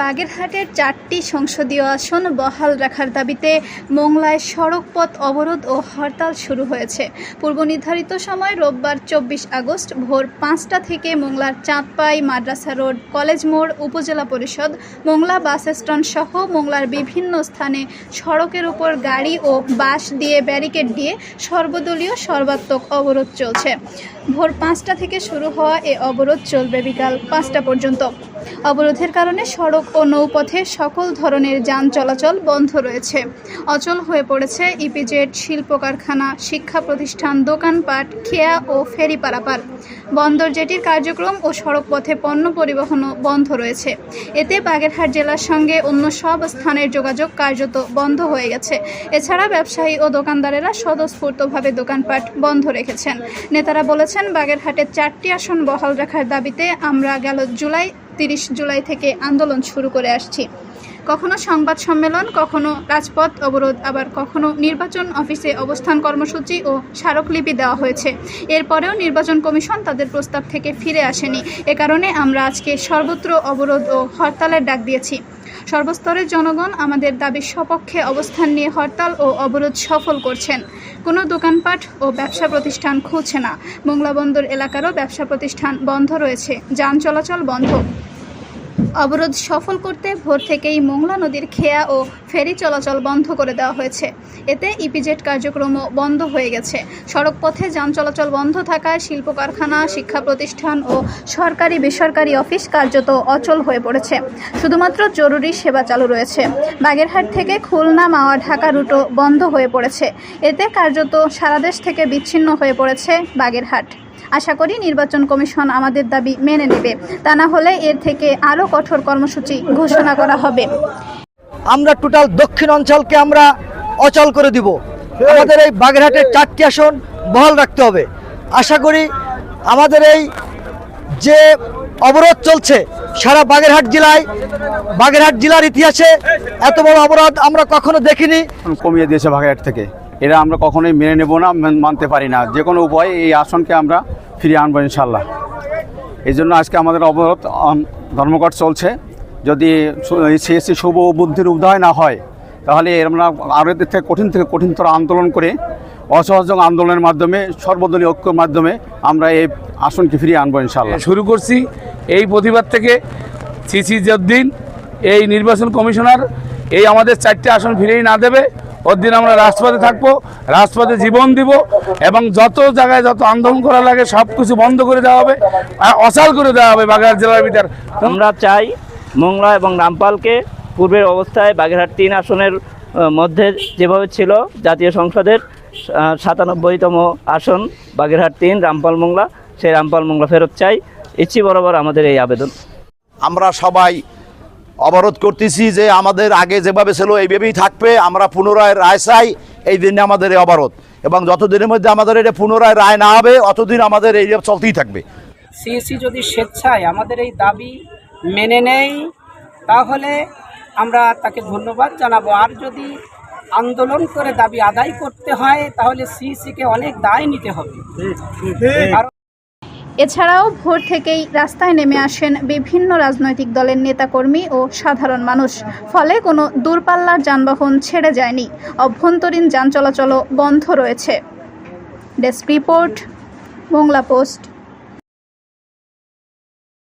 বাগেরহাটের চারটি সংসদীয় আসন বহাল রাখার দাবিতে মোংলায় সড়কপথ অবরোধ ও হরতাল শুরু হয়েছে। পূর্ব নির্ধারিত সময় রোববার চব্বিশ আগস্ট ভোর পাঁচটা থেকে মোংলার চাঁদপাই মাদ্রাসা রোড, কলেজ মোড়, উপজেলা পরিষদ, মোংলা বাস স্ট্যান্ড সহ মোংলার বিভিন্ন স্থানে সড়কের উপর গাড়ি ও বাস দিয়ে ব্যারিকেড দিয়ে সর্বদলীয় সর্বাত্মক অবরোধ চলছে। ভোর পাঁচটা থেকে শুরু হওয়া এ অবরোধ চলবে বিকাল পাঁচটা পর্যন্ত। অবরোধের কারণে সড়ক ও নৌপথে সকল ধরনের যান চলাচল বন্ধ রয়েছে। অচল হয়ে পড়েছে ইপিজেড শিল্প কারখানা শিক্ষা প্রতিষ্ঠান, দোকানপাট, খেয়া ও ফেরি পারাপার। বন্দর জেটির কার্যক্রম ও সড়কপথে পণ্য পরিবহনও বন্ধ রয়েছে। এতে বাগেরহাট জেলার সঙ্গে অন্য সব স্থানের যোগাযোগ কার্যত বন্ধ হয়ে গেছে। এছাড়া ব্যবসায়ী ও দোকানদারেরা স্বতঃস্ফূর্তভাবে দোকানপাট বন্ধ রেখেছেন। নেতারা বলেছেন বাগেরহাটের চারটি আসন বহাল রাখার দাবিতে আমরা গেল জুলাই তিরিশ জুলাই থেকে আন্দোলন শুরু করে আসছি। কখনো সংবাদ সম্মেলন, কখনো রাজপথ অবরোধ, আবার কখনো নির্বাচন অফিসে অবস্থান কর্মসূচি ও স্মারকলিপি দেওয়া হয়েছে। এরপরেও নির্বাচন কমিশন তাদের প্রস্তাব থেকে ফিরে আসেনি। এ কারণে আমরা আজকে সর্বত্র অবরোধ ও হরতালের ডাক দিয়েছি। সর্বস্তরের জনগণ আমাদের দাবির সপক্ষে অবস্থান নিয়ে হরতাল ও অবরোধ সফল করছেন। কোনো দোকানপাট ও ব্যবসা প্রতিষ্ঠান খুলছে না। মোংলা বন্দর এলাকারও ব্যবসা প্রতিষ্ঠান বন্ধ রয়েছে। যান চলাচল বন্ধ। অবরোধ সফল করতে ভোর থেকেই মোংলা নদীর খেয়া ও ফেরি চলাচল বন্ধ করে দেওয়া হয়েছে। এতে ইপিজেড কার্যক্রমও বন্ধ হয়ে গেছে। সড়কপথে যান চলাচল বন্ধ থাকায় শিল্প কারখানা শিক্ষা প্রতিষ্ঠান ও সরকারি বেসরকারি অফিস কার্যত অচল হয়ে পড়েছে। শুধুমাত্র জরুরি সেবা চালু রয়েছে। বাগেরহাট থেকে খুলনা, মাওয়া, ঢাকা রুটও বন্ধ হয়ে পড়েছে। এতে কার্যত সারা দেশ থেকে বিচ্ছিন্ন হয়ে পড়েছে বাগেরহাট। আশা করি নির্বাচন কমিশন আমাদের দাবি মেনে নেবে। তা না হলে এর থেকে আরও কঠোর কর্মসূচি ঘোষণা করা হবে। আমরা টোটাল দক্ষিণ অঞ্চলকে আমরা অচল করে দিব। আমাদের এই বাগেরহাটের চারটি আসন বহাল রাখতে হবে। আশা করি আমাদের এই যে অবরোধ চলছে সারা বাগেরহাট জেলায় বাগেরহাট জেলার ইতিহাসে এত বড় অবরোধ আমরা কখনো দেখিনি। কমিয়ে দিয়েছে বাগেরহাট থেকে। এরা আমরা কখনোই মেনে নেব না মানতে পারি না। যে কোনো উপায়ে এই আসনকে আমরা ফিরিয়ে আনব ইনশাল্লাহ এই জন্য আজকে আমাদের অবরোধ ধর্মঘট চলছে। যদি সিএসসি শুভ বুদ্ধির উদয় না হয়, তাহলে আমরা আরও থেকে কঠিন থেকে কঠিনতর আন্দোলন করে, অসহযোগ আন্দোলনের মাধ্যমে, সর্বদলীয় ঐক্যের মাধ্যমে আমরা এই আসনকে ফিরিয়ে আনব ইনশাল্লাহ শুরু করছি এই প্রতিবাদ থেকে সিসি জদ্দিন এই নির্বাচন কমিশনার, এই আমাদের চারটে আসন ফিরিয়ে না দেবে। ওর দিন আমরা রাজপথে থাকব রাজপথে জীবন দিব এবং যত জায়গায় যত আন্দোলন করা লাগে সব কিছু বন্ধ করে দেওয়া হবে আর অচাল করে দেওয়া হবে বাগেরহাট জেলার ভিতর। আমরা চাই মোংলা এবং রামপালকে পূর্বের অবস্থায় বাগেরহাট তিন আসনের মধ্যে যেভাবে ছিল জাতীয় সংসদের সাতানব্বইতম আসন বাগেরহাট তিন রামপাল মোংলা সেই রামপাল মোংলা ফেরত চাই। ইচ্ছি বরাবর আমাদের এই আবেদন। আমরা সবাই অবরোধ করতেছি যে আমাদের আগে যেভাবে ছিল এইভাবেই থাকবে আমরা পুনরায় রায় চাই এই দিনে আমাদের এই অবরোধ। এবং যতদিনের মধ্যে আমাদের এটা পুনরায় রায় না হবে অতদিন আমাদের এই চলতেই থাকবে। সিএসি যদি স্বেচ্ছায় আমাদের এই দাবি মেনে নেয় তাহলে আমরা তাকে ধন্যবাদ জানাব। আর যদি আন্দোলন করে দাবি আদায় করতে হয় তাহলে সিইসিকে অনেক দায় নিতে হবে। এছাড়াও ভোর থেকেই রাস্তায় নেমে আসেন বিভিন্ন রাজনৈতিক দলের নেতাকর্মী ও সাধারণ মানুষ। ফলে কোনো দূরপাল্লার যানবাহন ছেড়ে যায়নি। অভ্যন্তরীণ যান চলাচলও বন্ধ রয়েছে। Desk report Mongla post.